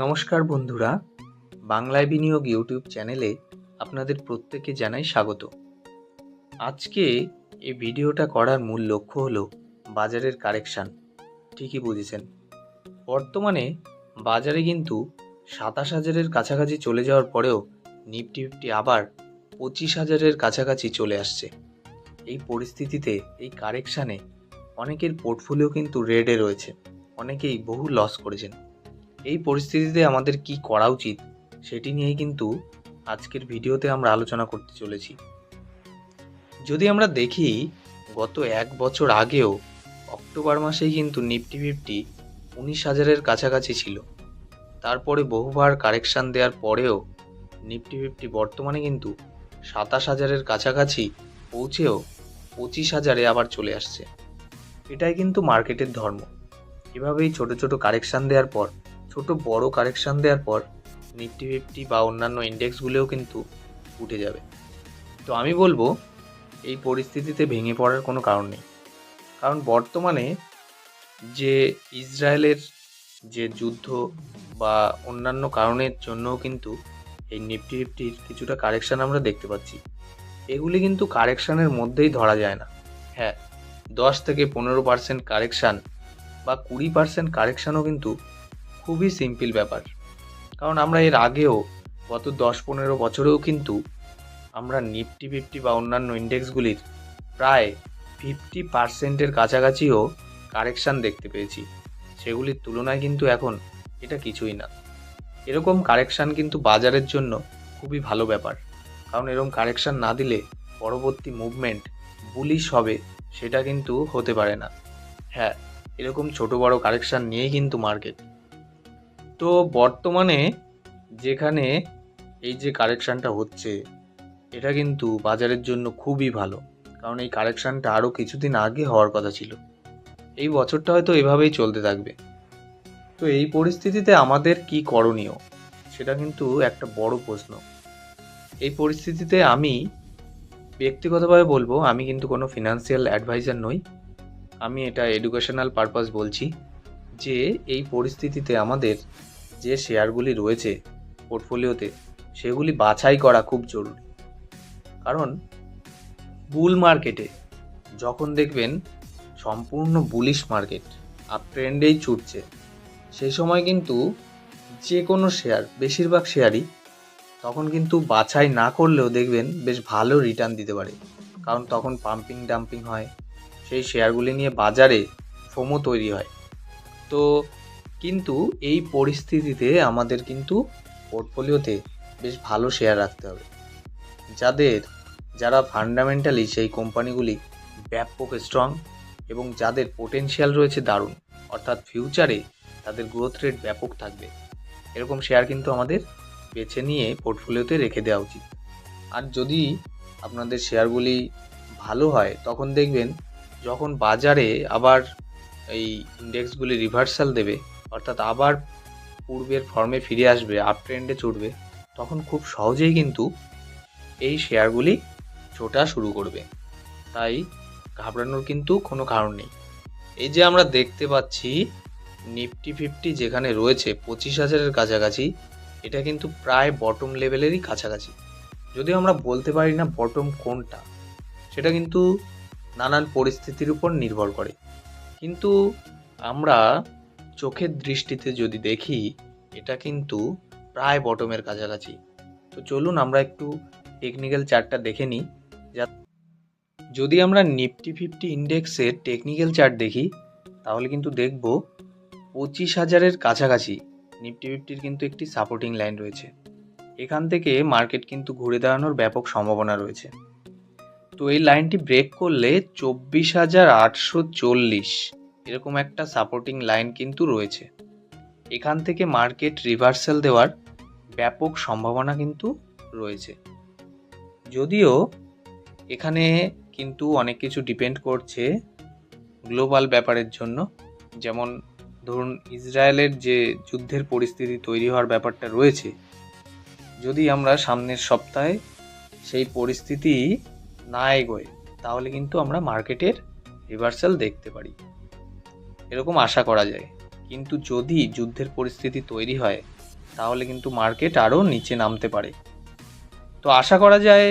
নমস্কার বন্ধুরা, বাংলায় বিনিয়োগ ইউটিউব চ্যানেলে আপনাদের প্রত্যেকে জানাই স্বাগত। আজকে এই ভিডিওটা করার মূল লক্ষ্য হলো বাজারের কারেকশান, ঠিকই বুঝেছেন। বর্তমানে বাজারে কিন্তু সাতাশ হাজারের কাছাকাছি চলে যাওয়ার পরেও নিফটি ফিফটি আবার পঁচিশ হাজারের কাছাকাছি চলে আসছে। এই পরিস্থিতিতে, এই কারেকশানে অনেকের পোর্টফোলিও কিন্তু রেডে রয়েছে, অনেকেই বহু লস করেছেন। এই পরিস্থিতিতে আমাদের কি করা উচিত সেটি নিয়েই কিন্তু আজকের ভিডিওতে আমরা আলোচনা করতে চলেছি। যদি আমরা দেখি, গত এক বছর আগেও অক্টোবর মাসেই কিন্তু নিফটি ফিফটি উনিশ হাজারের কাছাকাছি ছিল। তারপরে বহুবার কারেকশান দেওয়ার পরেও নিফটি ফিফটি বর্তমানে কিন্তু সাতাশ হাজারের কাছাকাছি পৌঁছেও পঁচিশ হাজারে আবার চলে আসছে। এটাই কিন্তু মার্কেটের ধর্ম। এভাবেই ছোট ছোট কারেকশান দেওয়ার পর ছোট বড় কারেকশান দেওয়ার পর নিফটি ফিফটি বা অন্যান্য ইন্ডেক্সগুলোও কিন্তু উঠে যাবে। তো আমি বলব, এই পরিস্থিতিতে ভেঙে পড়ার কোনো কারণ নেই। কারণ বর্তমানে যে ইসরায়েলের যে যুদ্ধ বা অন্যান্য কারণের জন্যও কিন্তু এই নিফটি ফিফটির কিছুটা কারেকশান আমরা দেখতে পাচ্ছি। এগুলি কিন্তু কারেকশানের মধ্যেই ধরা যায় না। হ্যাঁ দশ থেকে পনেরো পার্সেন্ট কারেকশান বা কুড়ি পার্সেন্ট কারেকশানও কিন্তু খুবই সিম্পল ব্যাপার। কারণ আমরা এর আগেও, গত দশ পনেরো বছরেও কিন্তু আমরা নিফটি ফিফটি বা অন্যান্য ইন্ডেক্সগুলির প্রায় ফিফটি পার্সেন্টের কাছাকাছিও কারেকশান দেখতে পেয়েছি। সেগুলির তুলনায় কিন্তু এখন এটা কিছুই না। এরকম কারেকশান কিন্তু বাজারের জন্য খুবই ভালো ব্যাপার। কারণ এরকম কারেকশান না দিলে পরবর্তী মুভমেন্ট বুলিশ হবে সেটা কিন্তু হতে পারে না। হ্যাঁ এরকম ছোট বড় কারেকশান নিয়েই কিন্তু মার্কেট। তো বর্তমানে যেখানে এই যে কারেকশানটা হচ্ছে, এটা কিন্তু বাজারের জন্য খুবই ভালো। কারণ এই কারেকশানটা আরও কিছুদিন আগে হওয়ার কথা ছিল। এই বছরটা হয়তো এভাবেই চলতে থাকবে। তো এই পরিস্থিতিতে আমাদের কি করণীয়, সেটা কিন্তু একটা বড় প্রশ্ন। এই পরিস্থিতিতে আমি ব্যক্তিগতভাবে বলব, আমি কিন্তু কোনো ফিনান্সিয়াল অ্যাডভাইজার নই। আমি এটা এডুকেশনাল পারপাস বলছি যে, এই পরিস্থিতিতে আমাদের যে শেয়ারগুলি রয়েছে পোর্টফোলিওতে, সেগুলি বাছাই করা খুব জরুরি। কারণ বুল মার্কেটে যখন দেখবেন সম্পূর্ণ বুলিশ মার্কেট, আপ ট্রেন্ডেই ছুটছে সেই সময় কিন্তু যে কোনো শেয়ার, বেশিরভাগ শেয়ারই তখন কিন্তু বাছাই না করলেও দেখবেন বেশ ভালো রিটার্ন দিতে পারে। কারণ তখন পাম্পিং ডাম্পিং হয়, সেই শেয়ারগুলি নিয়ে বাজারে ফোমো তৈরি হয়। তো কিন্তু এই পরিস্থিতিতে আমাদের কিন্তু পোর্টফোলিওতে বেশ ভালো শেয়ার রাখতে হবে। যাদের, যারা ফান্ডামেন্টালি সেই কোম্পানিগুলি ব্যাপক স্ট্রং এবং যাদের পোটেনশিয়াল রয়েছে দারুণ, অর্থাৎ ফিউচারে তাদের গ্রোথ রেট ব্যাপক থাকবে, এরকম শেয়ার কিন্তু আমাদের বেছে নিয়ে পোর্টফোলিওতে রেখে দেওয়া উচিত। আর যদি আপনাদের শেয়ারগুলি ভালো হয়, তখন দেখবেন যখন বাজারে আবার এই ইন্ডেক্সগুলি রিভার্সাল দেবে অর্থাৎ আবার পূর্বের ফর্মে ফিরে আসবে আপ ট্রেন্ডে চড়বে, তখন খুব সহজেই কিন্তু এই শেয়ারগুলি ছোটা শুরু করবে। তাই ঘাবড়ানোর কিন্তু কোনো কারণ নেই। এই যে আমরা দেখতে পাচ্ছি নিফটি ফিফটি যেখানে রয়েছে, পঁচিশ হাজারের কাছাকাছি, এটা কিন্তু প্রায় বটম লেভেলেরই কাছাকাছি। যদিও আমরা বলতে পারি না বটম কোনটা, সেটা কিন্তু নানান পরিস্থিতির উপর নির্ভর করে। কিন্তু আমরা চোখের দৃষ্টিতে যদি দেখি, এটা কিন্তু প্রায় বটমের কাছাকাছি। তো চলুন আমরা একটু টেকনিক্যাল চার্টটা দেখে নিই। যা যদি আমরা নিফটি ফিফটি ইন্ডেক্সের টেকনিক্যাল চার্ট দেখি, তাহলে কিন্তু দেখব পঁচিশ হাজারের কাছাকাছি নিফটি ফিফটির কিন্তু একটি সাপোর্টিং লাইন রয়েছে। এখান থেকে মার্কেট কিন্তু ঘুরে দাঁড়ানোর ব্যাপক সম্ভাবনা রয়েছে। তো এই লাইনটি ব্রেক করলে চব্বিশ হাজার আটশো চল্লিশ। এরকম একটা সাপোর্টিং লাইন কিন্তু রয়েছে। এখান থেকে মার্কেট রিভার্সাল দেওয়ার ব্যাপক সম্ভাবনা কিন্তু রয়েছে। যদিও এখানে কিন্তু অনেক কিছু ডিপেন্ড করছে গ্লোবাল ব্যাপারের জন্য। যেমন ধরুন ইসরায়েলের যে যুদ্ধের পরিস্থিতি তৈরি হওয়ার ব্যাপারটা রয়েছে। যদি আমরা সামনের সপ্তাহে সেই পরিস্থিতি না এগোয়, তাহলে কিন্তু আমরা মার্কেটের রিভার্সাল দেখতে পারি। এরকম আশা করা যায়। কিন্তু যদি যুদ্ধের পরিস্থিতি তৈরি হয়, তাহলে কিন্তু মার্কেট আরও নিচে নামতে পারে। তো আশা করা যায়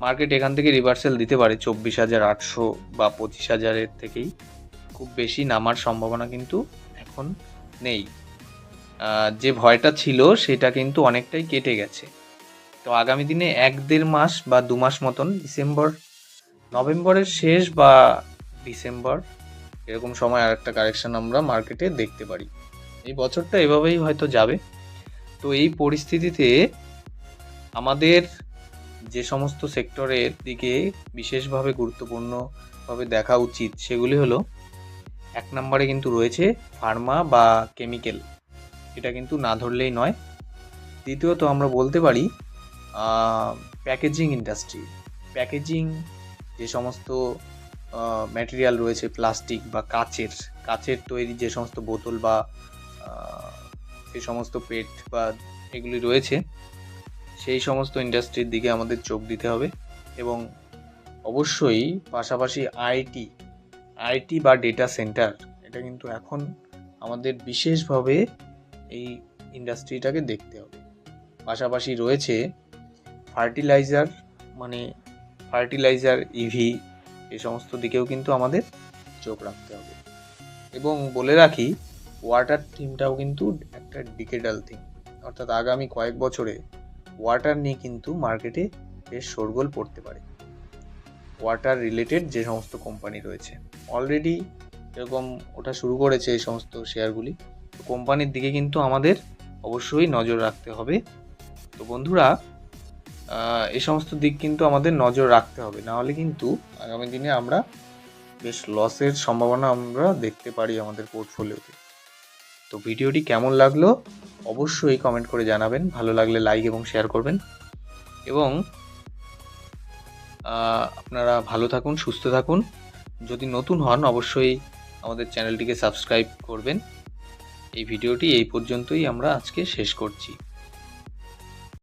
মার্কেট এখান থেকে রিভার্সাল দিতে পারে চব্বিশ হাজার আটশো বা পঁচিশ হাজারের থেকেই। খুব বেশি নামার সম্ভাবনা কিন্তু এখন নেই। যে ভয়টা ছিল সেটা কিন্তু অনেকটাই কেটে গেছে। তো আগামী দিনে এক দেড় মাস বা দু মাস মতন ডিসেম্বর, নভেম্বরের শেষ বা ডিসেম্বর এরকম সময় আর একটা কারেকশন আমরা মার্কেটে দেখতে পারি। এই বছরটা এভাবেই হয়তো যাবে। তো এই পরিস্থিতিতে আমাদের যে সমস্ত সেক্টরের দিকে বিশেষভাবে গুরুত্বপূর্ণভাবে দেখা উচিত সেগুলি হলো, এক নম্বরে কিন্তু রয়েছে ফার্মা বা কেমিক্যাল এটা কিন্তু না ধরলেই নয়। দ্বিতীয়ত আমরা বলতে পারি প্যাকেজিং ইন্ডাস্ট্রি প্যাকেজিং যে সমস্ত ম্যাটেরিয়াল রয়েছে প্লাস্টিক বা কাচের কাচের তৈরি যে সমস্ত বোতল বা যে সমস্ত পেট বা এগুলি রয়েছে, সেই সমস্ত ইন্ডাস্ট্রির দিকে আমাদের চোখ দিতে হবে এবং অবশ্যই পাশাপাশি আইটি আইটি বা ডেটা সেন্টার এটা কিন্তু এখন আমাদের বিশেষভাবে এই ইন্ডাস্ট্রিটাকে দেখতে হবে। পাশাপাশি রয়েছে ফার্টিলাইজার মানে ফার্টিলাইজার ইভি এই সমস্ত দিকেও কিন্তু আমাদের চোখ রাখতে হবে। এবং বলে রাখি ওয়াটার থিমটাও কিন্তু একটা ডিকেডাল থিম অর্থাৎ আগামী কয়েক বছরে ওয়াটার নিয়ে কিন্তু মার্কেটে বেশ শোরগোল পড়তে পারে। ওয়াটার রিলেটেড যে সমস্ত কোম্পানি রয়েছে। অলরেডি এরকম ওটা শুরু করেছে এই সমস্ত শেয়ারগুলি তো কোম্পানির দিকে কিন্তু আমাদের অবশ্যই নজর রাখতে হবে। তো বন্ধুরা এই সমস্ত দিক কিন্তু আমাদের নজর রাখতে হবে। না হলে কিন্তু আগামী দিনে আমরা বেশ লসের সম্ভাবনা আমরা দেখতে পারি আমাদের পোর্টফোলিওতে তো ভিডিওটি কেমন লাগল অবশ্যই কমেন্ট করে জানাবেন। ভালো লাগলে লাইক এবং শেয়ার করবেন। এবং আপনারা ভালো থাকুন, সুস্থ থাকুন। যদি নতুন হন অবশ্যই আমাদের চ্যানেলটিকে সাবস্ক্রাইব করবেন। এই ভিডিওটি এই পর্যন্তই আমরা আজকে শেষ করছি।